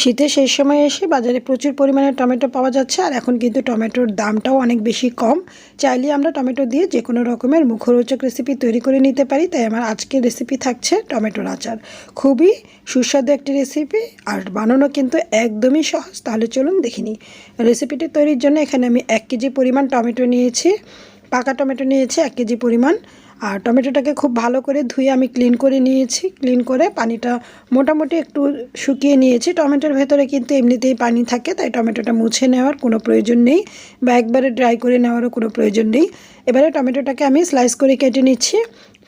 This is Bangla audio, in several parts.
শীতের শেষ সময় এসে বাজারে প্রচুর পরিমাণে টমেটো পাওয়া যাচ্ছে, আর এখন কিন্তু টমেটোর দামটাও অনেক বেশি কম। চাইলে আমরা টমেটো দিয়ে যে কোনো রকমের মুখরোচক রেসিপি তৈরি করে নিতে পারি, তাই আমার আজকের রেসিপি থাকছে টমেটোর আচার। খুবই সুস্বাদু একটি রেসিপি আর বানানো কিন্তু একদমই সহজ। তাহলে চলুন দেখিনি রেসিপিটি তৈরির জন্য এখানে আমি এক কেজি পরিমাণ টমেটো নিয়েছি, পাকা টমেটো নিয়েছি এক কেজি পরিমাণ। আর টমেটোটাকে খুব ভালো করে ধুয়ে আমি ক্লিন করে নিয়েছি। ক্লিন করে পানিটা মোটামুটি একটু শুকিয়ে নিয়েছি। টমেটোর ভেতরে কিন্তু এমনিতেই পানি থাকে, তাই টমেটোটা মুছে নেওয়ার কোনো প্রয়োজন নেই বা একবারে ড্রাই করে নেওয়ারও কোনো প্রয়োজন নেই। এবারে টমেটোটাকে আমি স্লাইস করে কেটে নিচ্ছি।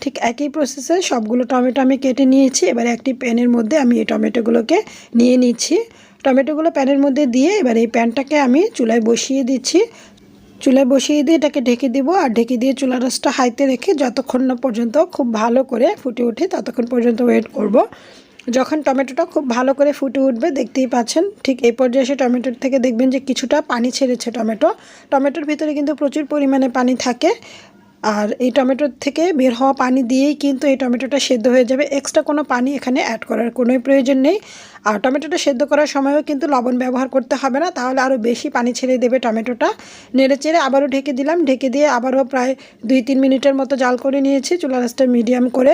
ঠিক একই প্রসেসে সবগুলো টমেটো আমি কেটে নিয়েছি। এবারে একটি প্যানের মধ্যে আমি এই টমেটোগুলোকে নিয়ে নিচ্ছি। টমেটোগুলো প্যানের মধ্যে দিয়ে এবার এই প্যানটাকে আমি চুলায় বসিয়ে দিচ্ছি। চুলায় বসিয়ে দিয়ে এটাকে ঢেকে দিব আর ঢেকে দিয়ে চুলা রসটা হাইতে রেখে যতক্ষণ না পর্যন্ত খুব ভালো করে ফুটে উঠে ততক্ষণ পর্যন্ত ওয়েট করব। যখন টমেটোটা খুব ভালো করে ফুটে উঠবে, দেখতেই পাচ্ছেন, ঠিক এই পর্যায়ে এসে টমেটোর থেকে দেখবেন যে কিছুটা পানি ছেড়েছে টমেটো টমেটোর ভিতরে কিন্তু প্রচুর পরিমাণে পানি থাকে আর এই টমেটোর থেকে বের হওয়া পানি দিয়েই কিন্তু এই টমেটোটা সেদ্ধ হয়ে যাবে। এক্সট্রা কোনো পানি এখানে অ্যাড করার কোনোই প্রয়োজন নেই। আর টমেটোটা সেদ্ধ করার সময়ও কিন্তু লবণ ব্যবহার করতে হবে না, তাহলে আরও বেশি পানি ছেড়ে দেবে টমেটোটা। নেড়ে চেড়ে আবারও ঢেকে দিলাম, ঢেকে দিয়ে আবারও প্রায় দুই তিন মিনিটের মতো জাল করে নিয়েছি, চুলা রাসটা মিডিয়াম করে।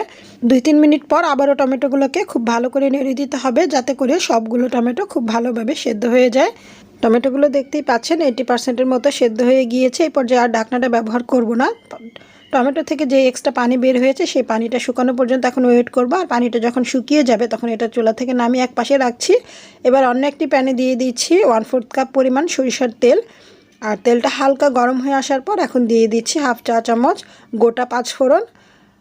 দুই তিন মিনিট পর আবারও টমেটোগুলোকে খুব ভালো করে নেড়ে দিতে হবে, যাতে করে সবগুলো টমেটো খুব ভালোভাবে সেদ্ধ হয়ে যায়। টমেটোগুলো দেখতেই পাচ্ছেন এইটি পার্সেন্টের মতো সেদ্ধ হয়ে গিয়েছে। এই পর্যায়ে আর ঢাকনাটা ব্যবহার করব না। টমেটো থেকে যে এক্সট্রা পানি বের হয়েছে, সেই পানিটা শুকানো পর্যন্ত এখন ওয়েট করব। আর পানিটা যখন শুকিয়ে যাবে, তখন এটা চুলা থেকে নামিয়ে এক পাশে রাখছি। এবার অন্য একটি প্যানে দিয়ে দিচ্ছি ওয়ান ফোর্থ কাপ পরিমাণ সরিষার তেল। আর তেলটা হালকা গরম হয়ে আসার পর এখন দিয়ে দিচ্ছি হাফ চা চামচ গোটা পাঁচ ফোড়ন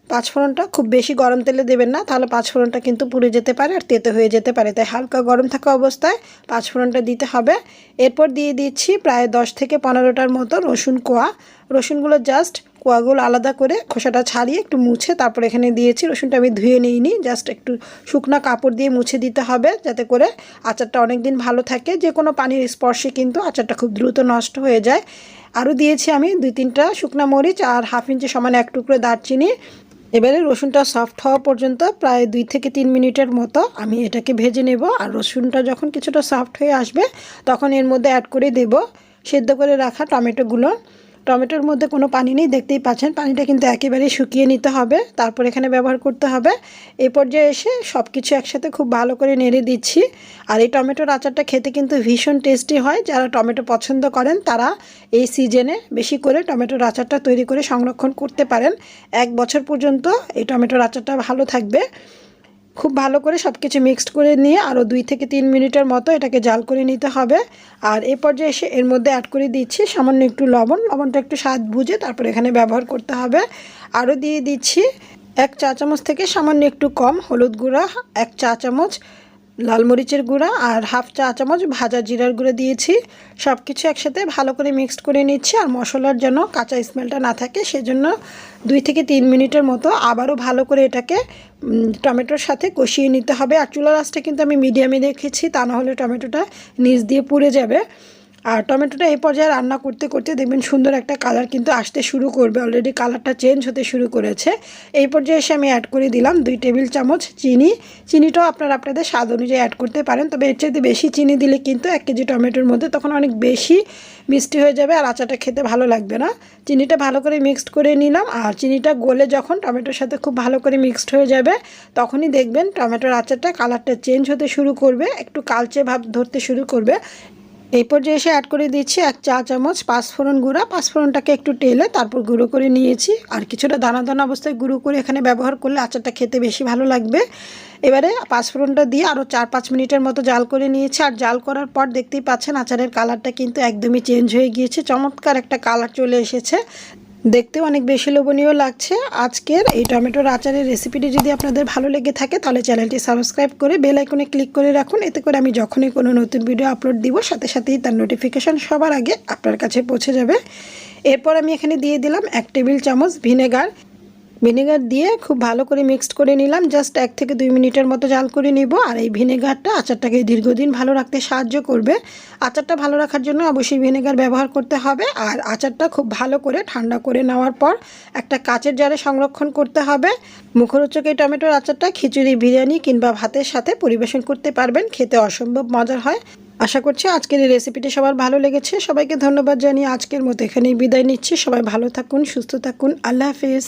পাঁচফোড়নটা খুব বেশি গরম তেলে দেবেন না, তাহলে পাঁচফোড়নটা কিন্তু পুড়ে যেতে পারে আর তেতে হয়ে যেতে পারে। তাই হালকা গরম থাকা অবস্থায় পাঁচফোড়নটা দিতে হবে। এরপর দিয়ে দিচ্ছি প্রায় দশ থেকে পনেরোটার মতো রসুন কোয়া। রসুনগুলো জাস্ট কোয়াগুলো আলাদা করে খোসাটা ছাড়িয়ে একটু মুছে তারপর এখানে দিয়েছি রসুনটা আমি ধুয়ে নিইনি, জাস্ট একটু শুকনা কাপড় দিয়ে মুছে দিতে হবে যাতে করে আচারটা অনেক দিন ভালো থাকে। যে কোনো পানির স্পর্শে কিন্তু আচারটা খুব দ্রুত নষ্ট হয়ে যায়। আরও দিয়েছি আমি দুই তিনটা শুকনা মরিচ আর হাফ ইঞ্চি সমান এক টুকরো দারচিনি। এবারে রসুনটা সফট হওয়া পর্যন্ত প্রায় দুই থেকে তিন মিনিটের মতো আমি এটাকে ভেজে নেব। আর রসুনটা যখন কিছুটা সফট হয়ে আসবে, তখন এর মধ্যে অ্যাড করে দেব। সেদ্ধ করে রাখা টমেটোগুলো। টমেটোর মধ্যে কোনো পানি নেই, দেখতেই পাচ্ছেন। পানিটা কিন্তু একেবারেই শুকিয়ে নিতে হবে, তারপর এখানে ব্যবহার করতে হবে। এই পর্যায়ে এসে সব কিছু একসাথে খুব ভালো করে নেড়ে দিচ্ছি। আর এই টমেটোর আচারটা খেতে কিন্তু ভীষণ টেস্টি হয়। যারা টমেটো পছন্দ করেন, তারা এই সিজনে বেশি করে টমেটোর আচারটা তৈরি করে সংরক্ষণ করতে পারেন। এক বছর পর্যন্ত এই টমেটোর আচারটা ভালো থাকবে। খুব ভালো করে সব কিছু মিক্সড করে নিয়ে আরও দুই থেকে তিন মিনিটের মতো এটাকে জাল করে নিতে হবে। আর এ পর্যায়ে এসে এর মধ্যে অ্যাড করে দিচ্ছি সামান্য একটু লবণ। লবণটা একটু স্বাদ বুঝে তারপর এখানে ব্যবহার করতে হবে। আরও দিয়ে দিচ্ছি এক চা চামচ থেকে সামান্য একটু কম হলুদ গুঁড়া, এক চা চামচ লাল মরিচের গুঁড়া আর হাফ চা চামচ ভাজা জিরার গুঁড়ো দিয়েছি। সব কিছু একসাথে ভালো করে মিক্সড করে নিচ্ছি আর মশলার যেন কাঁচা স্মেলটা না থাকে সেজন্য দুই থেকে তিন মিনিটের মতো আবারও ভালো করে এটাকে টমেটোর সাথে কষিয়ে নিতে হবে। আর চুলা রাসটা কিন্তু আমি মিডিয়ামে রেখেছি তা না হলে টমেটোটা নিচ দিয়ে পুড়ে যাবে। আর টমেটোটা এই পর্যায়ে রান্না করতে করতে দেখবেন সুন্দর একটা কালার কিন্তু আসতে শুরু করবে। অলরেডি কালারটা চেঞ্জ হতে শুরু করেছে। এই পর্যায়ে এসে আমি অ্যাড করে দিলাম দুই টেবিল চামচ চিনি। চিনিটাও আপনারা আপনাদের স্বাদ অনুযায়ী অ্যাড করতে পারেন। তবে এর চাইতে বেশি চিনি দিলে কিন্তু এক কেজি টমেটোর মধ্যে তখন অনেক বেশি মিষ্টি হয়ে যাবে আর আচাটা খেতে ভালো লাগবে না। চিনিটা ভালো করে মিক্সড করে নিলাম আর চিনিটা গলে যখন টমেটোর সাথে খুব ভালো করে মিক্সড হয়ে যাবে, তখনই দেখবেন টমেটোর আচারটা কালারটা চেঞ্জ হতে শুরু করবে। একটু কালচে ভাব ধরতে শুরু করবে। এই পর্যায়ে এসে অ্যাড করে দিচ্ছি এক চা চামচ পাঁচফোড়ন গুঁড়া। পাঁচফোড়নটাকে একটু টেলে তারপর গুঁড়ো করে নিয়েছি। আর কিছুটা দানা দানা অবস্থায় গুঁড়ো করে এখানে ব্যবহার করলে আচারটা খেতে বেশি ভালো লাগবে। এবারে পাঁচফোড়নটা দিয়ে আরও চার পাঁচ মিনিটের মতো জাল করে নিয়েছি। আর জাল করার পর দেখতেই পাচ্ছেন আচারের কালারটা কিন্তু একদমই চেঞ্জ হয়ে গিয়েছে। চমৎকার একটা কালার চলে এসেছে। দেখতে অনেক বেশি লোভনীয় লাগছে। আজকের এই টমেটোর আচারের রেসিপিটি যদি আপনাদের ভালো লেগে থাকে, তাহলে চ্যানেলটি সাবস্ক্রাইব করে বেল আইকনে ক্লিক করে রাখুন। এতে করে আমি যখনই কোনো নতুন ভিডিও আপলোড দিব, সাথে সাথেই তার নোটিফিকেশান সবার আগে আপনার কাছে পৌঁছে যাবে। এরপর আমি এখানে দিয়ে দিলাম এক টেবিল চামচ ভিনেগার ভিনেগার দিয়ে খুব ভালো করে মিক্সড করে নিলাম। জাস্ট এক থেকে দুই মিনিটের মতো জাল করে নিব। আর এই ভিনেগারটা আচারটাকে দীর্ঘদিন ভালো রাখতে সাহায্য করবে। আচারটা ভালো রাখার জন্য অবশ্যই ভিনেগার ব্যবহার করতে হবে। আর আচারটা খুব ভালো করে ঠান্ডা করে নেওয়ার পর একটা কাচের জারে সংরক্ষণ করতে হবে। মুখরোচক এই টমেটোর আচারটা খিচুড়ি, বিরিয়ানি কিংবা ভাতের সাথে পরিবেশন করতে পারবেন। খেতে অসম্ভব মজার হয়। আশা করছি আজকের এই রেসিপিটি সবার ভালো লেগেছে। সবাইকে ধন্যবাদ জানিয়ে আজকের মতো এখানেই বিদায় নিচ্ছি। সবাই ভালো থাকুন, সুস্থ থাকুন। আল্লাহ হাফিজ।